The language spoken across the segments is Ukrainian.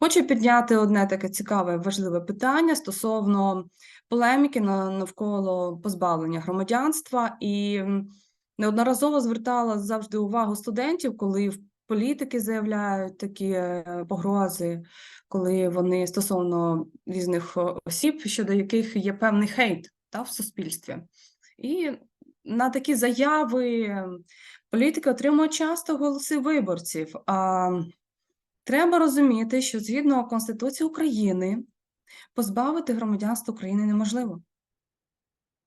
Хочу підняти одне таке цікаве, важливе питання стосовно полеміки на- навколо позбавлення громадянства. І неодноразово звертала завжди увагу студентів, коли в політики заявляють такі е, погрози, коли вони стосовно різних осіб, щодо яких є певний хейт та, в суспільстві. І на такі заяви політики отримують часто голоси виборців. А Треба розуміти, що згідно Конституції України позбавити громадянства України неможливо.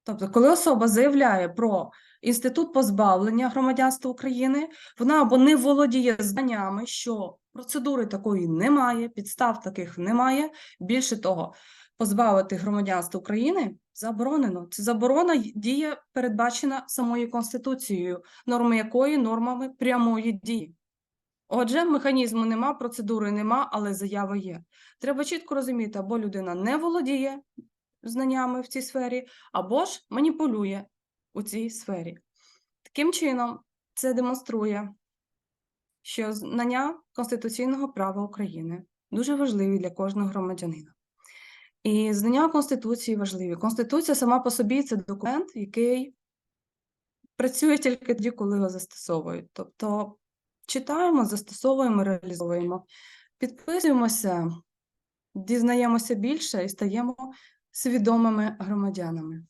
Тобто, коли особа заявляє про інститут позбавлення громадянства України, вона або не володіє знаннями, що процедури такої немає, підстав таких немає. Більше того, позбавити громадянства України заборонено. Це заборона діє передбачена самою Конституцією, норми якої нормами прямої дії. Отже, механізму нема, процедури нема, але заява є. Треба чітко розуміти, або людина не володіє знаннями в цій сфері, або ж маніпулює у цій сфері. Таким чином, це демонструє, що знання конституційного права України дуже важливі для кожного громадянина. І знання Конституції важливі. Конституція сама по собі це документ, який працює тільки тоді, коли його застосовують. Тобто читаємо, застосовуємо, реалізовуємо, підписуємося, дізнаємося більше і стаємо свідомими громадянами.